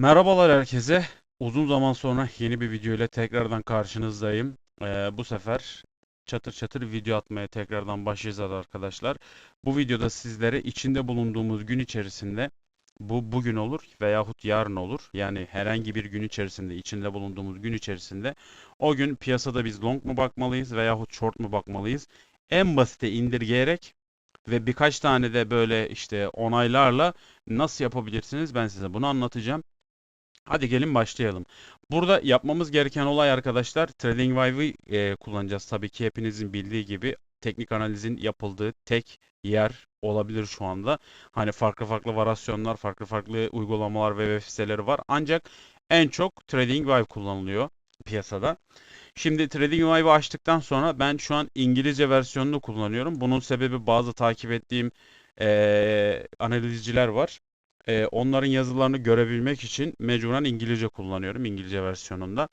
Merhabalar herkese. Uzun zaman sonra yeni bir video ile tekrardan karşınızdayım. Ee, bu sefer çatır çatır video atmaya tekrardan başlayacağız arkadaşlar. Bu videoda sizlere içinde bulunduğumuz gün içerisinde bu bugün olur veyahut yarın olur. Yani herhangi bir gün içerisinde, içinde bulunduğumuz gün içerisinde o gün piyasada biz long mu bakmalıyız veyahut short mu bakmalıyız? En basite indirgeyerek ve birkaç tane de böyle işte onaylarla nasıl yapabilirsiniz ben size bunu anlatacağım. Hadi gelin başlayalım. Burada yapmamız gereken olay arkadaşlar TradingView'ı e, kullanacağız. Tabii ki hepinizin bildiği gibi teknik analizin yapıldığı tek yer olabilir şu anda. Hani farklı farklı varyasyonlar, farklı farklı uygulamalar ve web siteleri var. Ancak en çok TradingView kullanılıyor piyasada. Şimdi TradingView'ı açtıktan sonra ben şu an İngilizce versiyonunu kullanıyorum. Bunun sebebi bazı takip ettiğim e, analizciler var. Ee, onların yazılarını görebilmek için mecburen İngilizce kullanıyorum. İngilizce versiyonunda.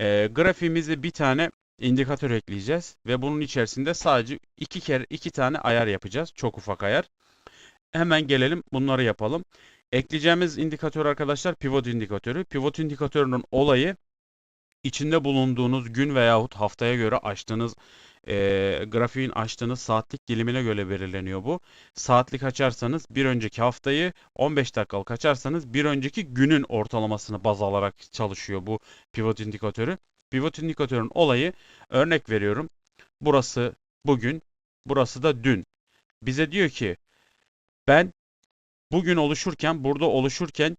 Ee, grafiğimize bir tane indikatör ekleyeceğiz ve bunun içerisinde sadece iki kere iki tane ayar yapacağız. Çok ufak ayar. Hemen gelelim bunları yapalım. Ekleyeceğimiz indikatör arkadaşlar pivot indikatörü. Pivot indikatörünün olayı içinde bulunduğunuz gün veyahut haftaya göre açtığınız e, grafiğin açtığınız saatlik dilimine göre belirleniyor bu. Saatlik açarsanız bir önceki haftayı 15 dakikalık açarsanız bir önceki günün ortalamasını baz alarak çalışıyor bu pivot indikatörü. Pivot indikatörün olayı örnek veriyorum. Burası bugün, burası da dün. Bize diyor ki ben bugün oluşurken, burada oluşurken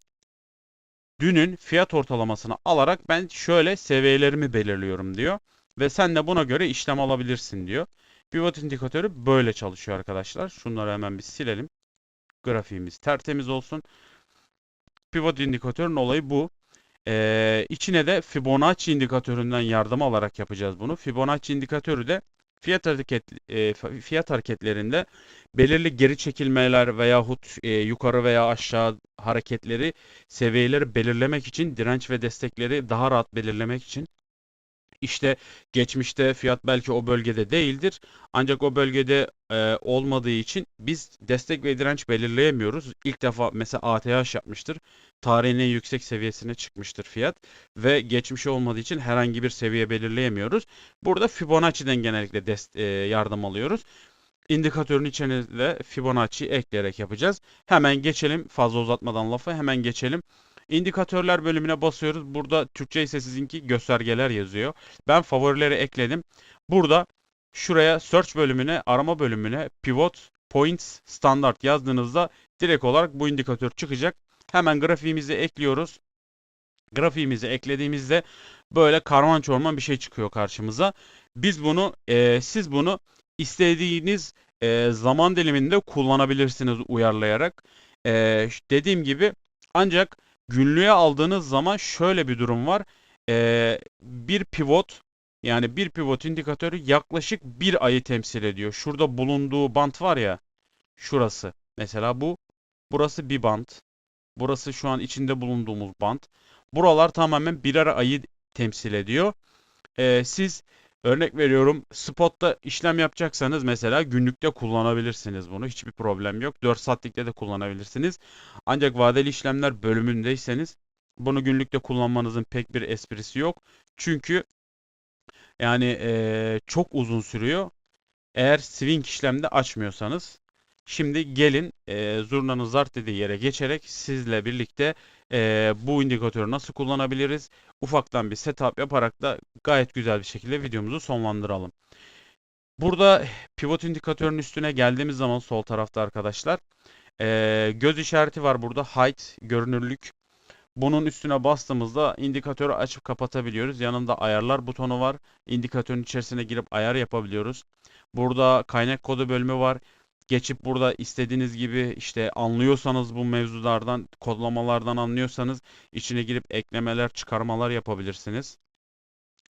dünün fiyat ortalamasını alarak ben şöyle seviyelerimi belirliyorum diyor. Ve sen de buna göre işlem alabilirsin diyor. Pivot indikatörü böyle çalışıyor arkadaşlar. Şunları hemen bir silelim. Grafiğimiz tertemiz olsun. Pivot indikatörün olayı bu. Ee, içine de Fibonacci indikatöründen yardım alarak yapacağız bunu. Fibonacci indikatörü de fiyat hareket e, fiyat hareketlerinde belirli geri çekilmeler veyahut e, yukarı veya aşağı hareketleri seviyeleri belirlemek için direnç ve destekleri daha rahat belirlemek için işte geçmişte fiyat belki o bölgede değildir. Ancak o bölgede e, olmadığı için biz destek ve direnç belirleyemiyoruz. İlk defa mesela ATH yapmıştır. Tarihin en yüksek seviyesine çıkmıştır fiyat. Ve geçmişi olmadığı için herhangi bir seviye belirleyemiyoruz. Burada Fibonacci'den genellikle dest- e, yardım alıyoruz. İndikatörün içine de Fibonacci ekleyerek yapacağız. Hemen geçelim. Fazla uzatmadan lafı hemen geçelim. İndikatörler bölümüne basıyoruz. Burada Türkçe ise sizinki göstergeler yazıyor. Ben favorileri ekledim. Burada şuraya search bölümüne, arama bölümüne pivot points standart yazdığınızda direkt olarak bu indikatör çıkacak. Hemen grafiğimizi ekliyoruz. Grafiğimizi eklediğimizde böyle karman çorman bir şey çıkıyor karşımıza. Biz bunu, e, siz bunu istediğiniz e, zaman diliminde kullanabilirsiniz uyarlayarak. E, dediğim gibi ancak günlüğe aldığınız zaman şöyle bir durum var. Ee, bir pivot yani bir pivot indikatörü yaklaşık bir ayı temsil ediyor. Şurada bulunduğu bant var ya şurası. Mesela bu burası bir bant. Burası şu an içinde bulunduğumuz bant. Buralar tamamen birer ayı temsil ediyor. Ee, siz Örnek veriyorum spotta işlem yapacaksanız mesela günlükte kullanabilirsiniz bunu. Hiçbir problem yok. 4 saatlikte de kullanabilirsiniz. Ancak vadeli işlemler bölümündeyseniz bunu günlükte kullanmanızın pek bir esprisi yok. Çünkü yani eee, çok uzun sürüyor. Eğer swing işlemde açmıyorsanız. Şimdi gelin e, zurnanın zart dediği yere geçerek sizle birlikte e, bu indikatörü nasıl kullanabiliriz? Ufaktan bir setup yaparak da gayet güzel bir şekilde videomuzu sonlandıralım. Burada pivot indikatörün üstüne geldiğimiz zaman sol tarafta arkadaşlar e, göz işareti var burada height görünürlük. Bunun üstüne bastığımızda indikatörü açıp kapatabiliyoruz. Yanında ayarlar butonu var. İndikatörün içerisine girip ayar yapabiliyoruz. Burada kaynak kodu bölümü var geçip burada istediğiniz gibi işte anlıyorsanız bu mevzulardan, kodlamalardan anlıyorsanız içine girip eklemeler, çıkarmalar yapabilirsiniz.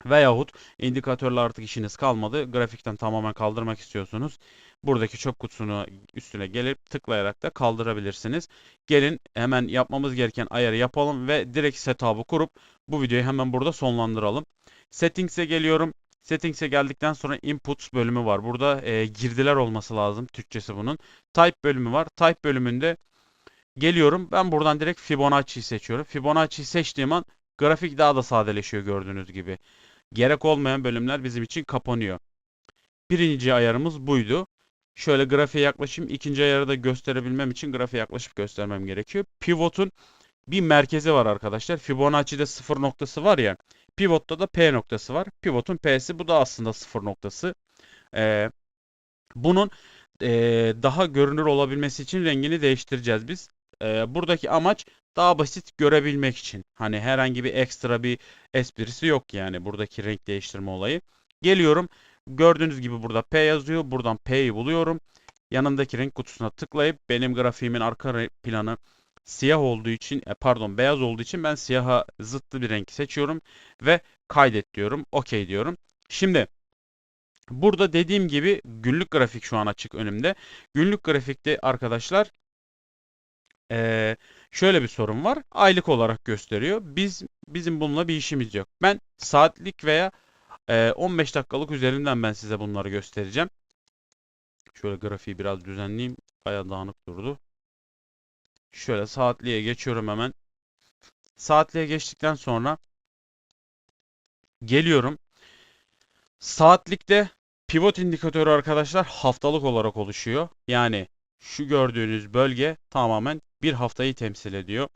Veyahut indikatörle artık işiniz kalmadı. Grafikten tamamen kaldırmak istiyorsunuz. Buradaki çöp kutusunu üstüne gelip tıklayarak da kaldırabilirsiniz. Gelin hemen yapmamız gereken ayarı yapalım ve direkt setup'ı kurup bu videoyu hemen burada sonlandıralım. Settings'e geliyorum. Settings'e geldikten sonra input bölümü var. Burada e, girdiler olması lazım. Türkçesi bunun. Type bölümü var. Type bölümünde Geliyorum. Ben buradan direkt Fibonacci'yi seçiyorum. Fibonacci'yi seçtiğim an grafik daha da sadeleşiyor gördüğünüz gibi. Gerek olmayan bölümler bizim için kapanıyor. Birinci ayarımız buydu. Şöyle grafiğe yaklaşayım. İkinci ayarı da gösterebilmem için grafiğe yaklaşıp göstermem gerekiyor. Pivot'un bir merkezi var arkadaşlar. Fibonacci'de sıfır noktası var ya. Pivot'ta da P noktası var. Pivot'un P'si bu da aslında sıfır noktası. Ee, bunun ee, daha görünür olabilmesi için rengini değiştireceğiz biz. Ee, buradaki amaç daha basit görebilmek için. Hani herhangi bir ekstra bir esprisi yok yani buradaki renk değiştirme olayı. Geliyorum. Gördüğünüz gibi burada P yazıyor. Buradan P'yi buluyorum. Yanındaki renk kutusuna tıklayıp benim grafiğimin arka planı siyah olduğu için e, pardon beyaz olduğu için ben siyaha zıttı bir renk seçiyorum ve kaydet diyorum. OK diyorum. Şimdi burada dediğim gibi günlük grafik şu an açık önümde. Günlük grafikte arkadaşlar ee, şöyle bir sorun var. Aylık olarak gösteriyor. Biz bizim bununla bir işimiz yok. Ben saatlik veya e, 15 dakikalık üzerinden ben size bunları göstereceğim. Şöyle grafiği biraz düzenleyeyim. Bayağı dağınık durdu. Şöyle saatliğe geçiyorum hemen. Saatliğe geçtikten sonra geliyorum. Saatlikte pivot indikatörü arkadaşlar haftalık olarak oluşuyor. Yani şu gördüğünüz bölge tamamen bir haftayı temsil ediyor.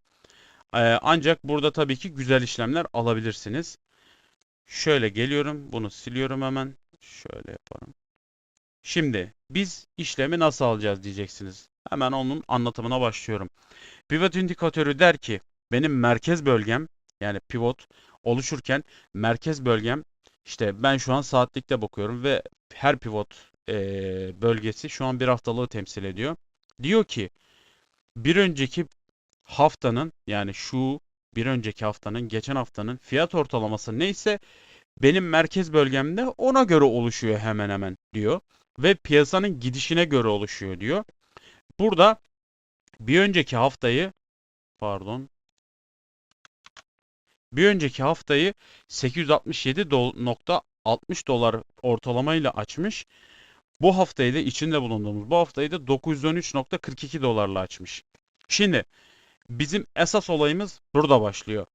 Ee, ancak burada tabii ki güzel işlemler alabilirsiniz. Şöyle geliyorum. Bunu siliyorum hemen. Şöyle yaparım. Şimdi biz işlemi nasıl alacağız diyeceksiniz. Hemen onun anlatımına başlıyorum. Pivot indikatörü der ki benim merkez bölgem yani pivot oluşurken merkez bölgem işte ben şu an saatlikte bakıyorum ve her pivot eee, bölgesi şu an bir haftalığı temsil ediyor. Diyor ki bir önceki haftanın yani şu bir önceki haftanın geçen haftanın fiyat ortalaması neyse benim merkez bölgemde ona göre oluşuyor hemen hemen diyor. Ve piyasanın gidişine göre oluşuyor diyor. Burada bir önceki haftayı pardon bir önceki haftayı 867.60 dolar ortalamayla açmış. Bu haftayı da içinde bulunduğumuz bu haftayı da 913.42 dolarla açmış. Şimdi bizim esas olayımız burada başlıyor.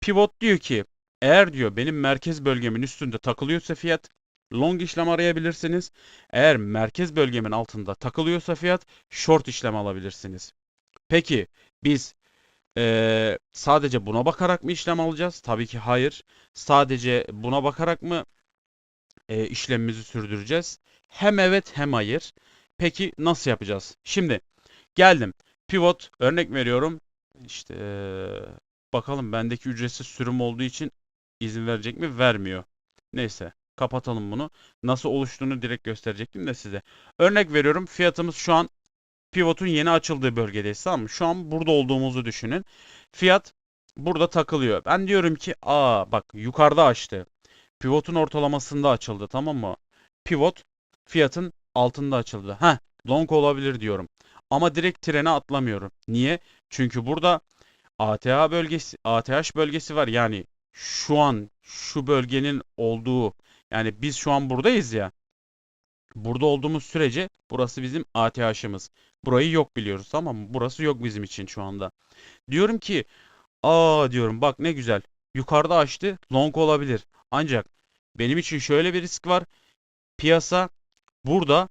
Pivot diyor ki eğer diyor benim merkez bölgemin üstünde takılıyorsa fiyat long işlem arayabilirsiniz. Eğer merkez bölgemin altında takılıyorsa fiyat short işlem alabilirsiniz. Peki biz eee, sadece buna bakarak mı işlem alacağız? Tabii ki hayır. Sadece buna bakarak mı eee, işlemimizi sürdüreceğiz? Hem evet hem hayır. Peki nasıl yapacağız? Şimdi geldim. Pivot örnek veriyorum. İşte eee, bakalım bendeki ücretsiz sürüm olduğu için izin verecek mi? Vermiyor. Neyse kapatalım bunu. Nasıl oluştuğunu direkt gösterecektim de size. Örnek veriyorum fiyatımız şu an pivotun yeni açıldığı bölgedeyiz tamam mı? Şu an burada olduğumuzu düşünün. Fiyat burada takılıyor. Ben diyorum ki aa bak yukarıda açtı. Pivotun ortalamasında açıldı tamam mı? Pivot fiyatın altında açıldı. Heh long olabilir diyorum. Ama direkt trene atlamıyorum. Niye? Çünkü burada ATH bölgesi, ATH bölgesi var. Yani şu an şu bölgenin olduğu yani biz şu an buradayız ya. Burada olduğumuz sürece burası bizim ATH'ımız. Burayı yok biliyoruz tamam mı? Burası yok bizim için şu anda. Diyorum ki aa diyorum bak ne güzel. Yukarıda açtı long olabilir. Ancak benim için şöyle bir risk var. Piyasa burada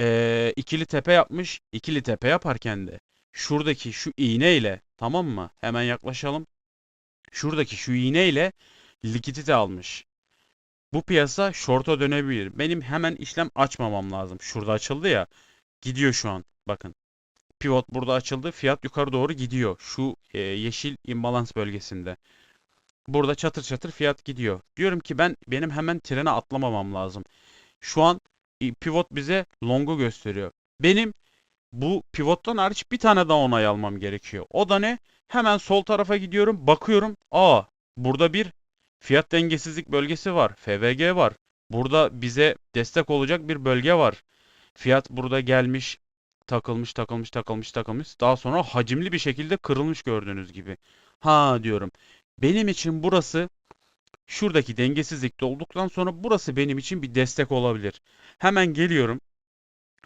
eee, ikili tepe yapmış. İkili tepe yaparken de şuradaki şu iğne ile tamam mı? Hemen yaklaşalım. Şuradaki şu iğne ile likidite almış. Bu piyasa short'a dönebilir. Benim hemen işlem açmamam lazım. Şurada açıldı ya. Gidiyor şu an. Bakın. Pivot burada açıldı. Fiyat yukarı doğru gidiyor. Şu e, yeşil imbalans bölgesinde. Burada çatır çatır fiyat gidiyor. Diyorum ki ben benim hemen trene atlamamam lazım. Şu an e, pivot bize long'u gösteriyor. Benim bu pivottan hariç bir tane daha onay almam gerekiyor. O da ne? Hemen sol tarafa gidiyorum. Bakıyorum. Aa burada bir fiyat dengesizlik bölgesi var. FVG var. Burada bize destek olacak bir bölge var. Fiyat burada gelmiş, takılmış, takılmış, takılmış, takılmış. Daha sonra hacimli bir şekilde kırılmış gördüğünüz gibi. Ha diyorum. Benim için burası şuradaki dengesizlikte olduktan sonra burası benim için bir destek olabilir. Hemen geliyorum.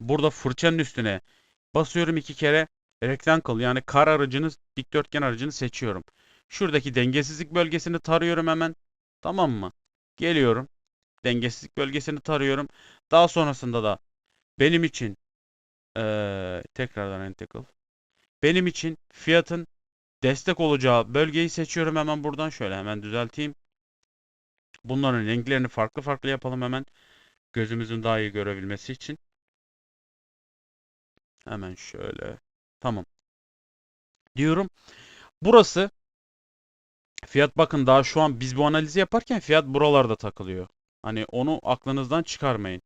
Burada fırçanın üstüne basıyorum iki kere. rectangle yani kare aracını, dikdörtgen aracını seçiyorum. Şuradaki dengesizlik bölgesini tarıyorum hemen. Tamam mı? Geliyorum. Dengesizlik bölgesini tarıyorum. Daha sonrasında da benim için eee, tekrardan entacle. Benim için fiyatın destek olacağı bölgeyi seçiyorum hemen buradan. Şöyle hemen düzelteyim. Bunların renklerini farklı farklı yapalım hemen. Gözümüzün daha iyi görebilmesi için. Hemen şöyle. Tamam. Diyorum. Burası fiyat bakın daha şu an biz bu analizi yaparken fiyat buralarda takılıyor. Hani onu aklınızdan çıkarmayın.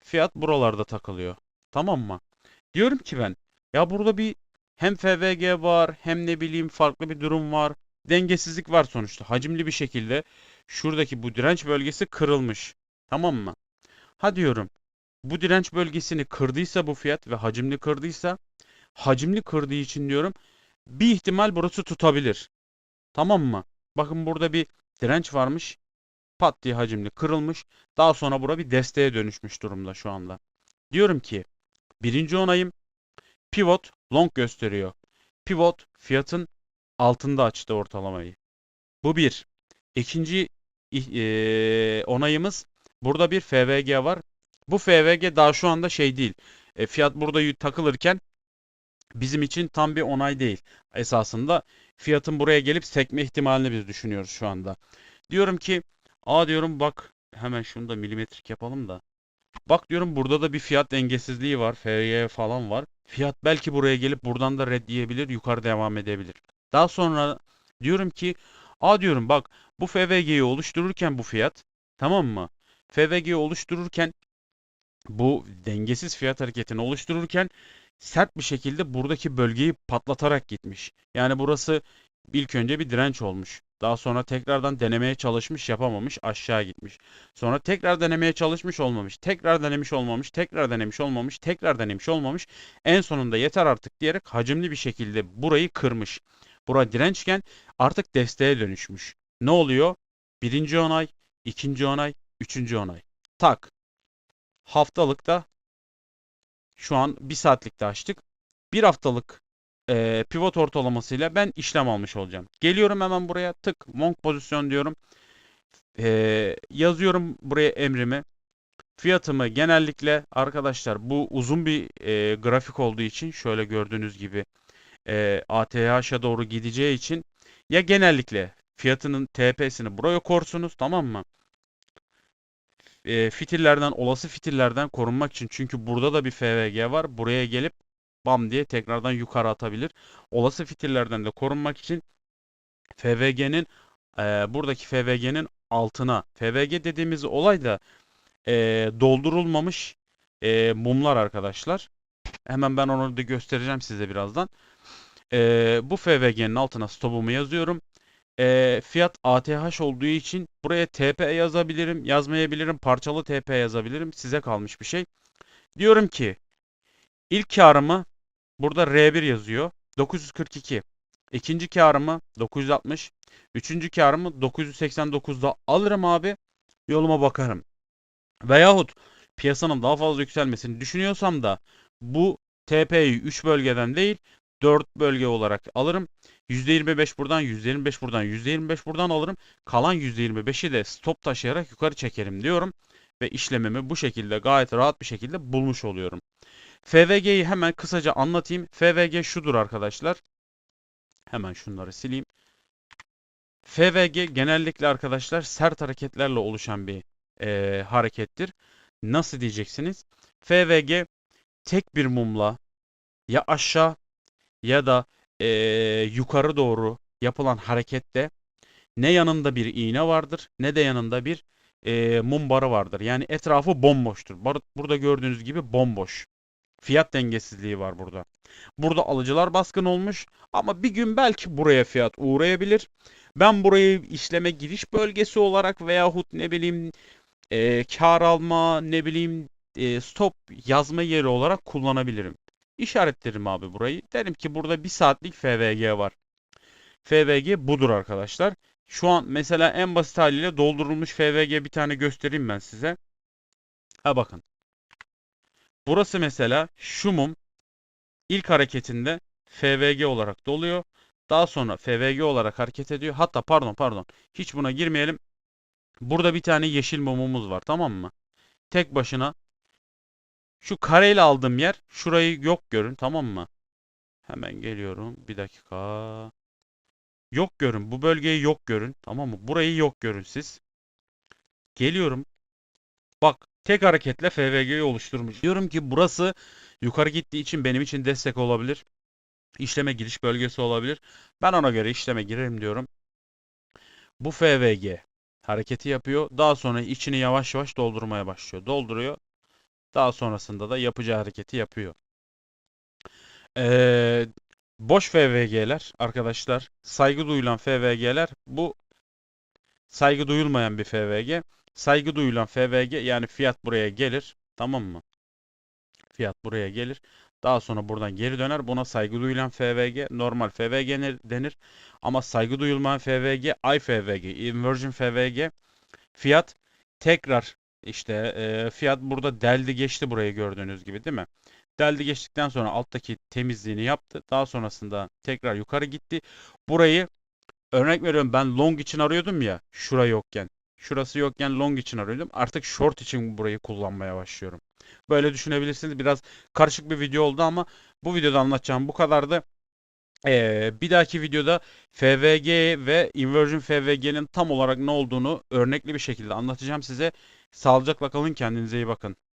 Fiyat buralarda takılıyor. Tamam mı? Diyorum ki ben ya burada bir hem FVG var hem ne bileyim farklı bir durum var. Dengesizlik var sonuçta. Hacimli bir şekilde şuradaki bu direnç bölgesi kırılmış. Tamam mı? Ha diyorum bu direnç bölgesini kırdıysa bu fiyat ve hacimli kırdıysa hacimli kırdığı için diyorum bir ihtimal burası tutabilir. Tamam mı? Bakın burada bir direnç varmış. Pat diye hacimli kırılmış. Daha sonra bura bir desteğe dönüşmüş durumda şu anda. Diyorum ki birinci onayım pivot long gösteriyor. Pivot fiyatın altında açtı ortalamayı. Bu bir. İkinci eee, onayımız burada bir FVG var. Bu FVG daha şu anda şey değil. E, fiyat burada takılırken bizim için tam bir onay değil. Esasında fiyatın buraya gelip sekme ihtimalini biz düşünüyoruz şu anda. Diyorum ki aa diyorum bak hemen şunu da milimetrik yapalım da. Bak diyorum burada da bir fiyat dengesizliği var. FY falan var. Fiyat belki buraya gelip buradan da red diyebilir, yukarı devam edebilir. Daha sonra diyorum ki aa diyorum bak bu FVG'yi oluştururken bu fiyat tamam mı? FVG'yi oluştururken bu dengesiz fiyat hareketini oluştururken sert bir şekilde buradaki bölgeyi patlatarak gitmiş. Yani burası ilk önce bir direnç olmuş. Daha sonra tekrardan denemeye çalışmış, yapamamış, aşağı gitmiş. Sonra tekrar denemeye çalışmış, olmamış. Tekrar denemiş, olmamış. Tekrar denemiş, olmamış. Tekrar denemiş, olmamış. En sonunda yeter artık diyerek hacimli bir şekilde burayı kırmış. Bura dirençken artık desteğe dönüşmüş. Ne oluyor? Birinci onay, ikinci onay, üçüncü onay. Tak. Haftalıkta şu an bir saatlikte açtık. Bir haftalık e, pivot ortalamasıyla ben işlem almış olacağım. Geliyorum hemen buraya tık monk pozisyon diyorum. E, yazıyorum buraya emrimi. Fiyatımı genellikle arkadaşlar bu uzun bir e, grafik olduğu için şöyle gördüğünüz gibi e, ATH'a doğru gideceği için ya genellikle fiyatının TP'sini buraya korsunuz tamam mı? E, fitillerden olası fitillerden korunmak için çünkü burada da bir FVG var. Buraya gelip bam diye tekrardan yukarı atabilir. Olası fitillerden de korunmak için FVG'nin e, buradaki FVG'nin altına FVG dediğimiz olay da e, doldurulmamış e, mumlar arkadaşlar. Hemen ben onu da göstereceğim size birazdan. E, bu FVG'nin altına stopumu yazıyorum. E, fiyat ATH olduğu için buraya TP yazabilirim, yazmayabilirim, parçalı TP yazabilirim. Size kalmış bir şey. Diyorum ki ilk karımı burada R1 yazıyor. 942. İkinci karımı 960. Üçüncü karımı 989'da alırım abi. Yoluma bakarım. Veyahut piyasanın daha fazla yükselmesini düşünüyorsam da bu TP'yi 3 bölgeden değil 4 bölge olarak alırım. %25 buradan, %25 buradan, %25 buradan alırım. Kalan %25'i de stop taşıyarak yukarı çekerim diyorum. Ve işlemimi bu şekilde gayet rahat bir şekilde bulmuş oluyorum. FVG'yi hemen kısaca anlatayım. FVG şudur arkadaşlar. Hemen şunları sileyim. FVG genellikle arkadaşlar sert hareketlerle oluşan bir e, harekettir. Nasıl diyeceksiniz? FVG tek bir mumla ya aşağı ya da e, yukarı doğru yapılan harekette ne yanında bir iğne vardır ne de yanında bir e, mum barı vardır. Yani etrafı bomboştur. Bar- Burada gördüğünüz gibi bomboş. Fiyat dengesizliği var burada. Burada alıcılar baskın olmuş ama bir gün belki buraya fiyat uğrayabilir. Ben burayı işleme giriş bölgesi olarak veyahut ne bileyim e, kar alma ne bileyim e, stop yazma yeri olarak kullanabilirim. İşaretlerim abi burayı. Derim ki burada bir saatlik FVG var. FVG budur arkadaşlar. Şu an mesela en basit haliyle doldurulmuş FVG bir tane göstereyim ben size. Ha bakın. Burası mesela şu mum ilk hareketinde FVG olarak doluyor. Daha sonra FVG olarak hareket ediyor. Hatta pardon pardon. Hiç buna girmeyelim. Burada bir tane yeşil mumumuz var tamam mı? Tek başına şu kareyle aldığım yer şurayı yok görün tamam mı? Hemen geliyorum. Bir dakika. Yok görün. Bu bölgeyi yok görün. Tamam mı? Burayı yok görün siz. Geliyorum. Bak tek hareketle FVG'yi oluşturmuş. Diyorum ki burası yukarı gittiği için benim için destek olabilir. İşleme giriş bölgesi olabilir. Ben ona göre işleme girerim diyorum. Bu FVG hareketi yapıyor. Daha sonra içini yavaş yavaş doldurmaya başlıyor. Dolduruyor. Daha sonrasında da yapacağı hareketi yapıyor. Ee, boş FVG'ler arkadaşlar, saygı duyulan FVG'ler bu saygı duyulmayan bir FVG. Saygı duyulan FVG yani fiyat buraya gelir. Tamam mı? Fiyat buraya gelir. Daha sonra buradan geri döner. Buna saygı duyulan FVG, normal FVG denir-. Ama saygı duyulmayan FVG, IFVG, Inversion FVG. Fiyat tekrar işte e, fiyat burada deldi geçti burayı gördüğünüz gibi değil mi? Deldi geçtikten sonra alttaki temizliğini yaptı. Daha sonrasında tekrar yukarı gitti. Burayı örnek veriyorum ben long için arıyordum ya şura yokken. Şurası yokken long için arıyordum. Artık short için burayı kullanmaya başlıyorum. Böyle düşünebilirsiniz. Biraz karışık bir video oldu ama bu videoda anlatacağım bu kadardı. Ee, bir dahaki videoda FVG ve Inversion FVG'nin tam olarak ne olduğunu örnekli bir şekilde anlatacağım size. Sağlıcakla kalın, kendinize iyi bakın.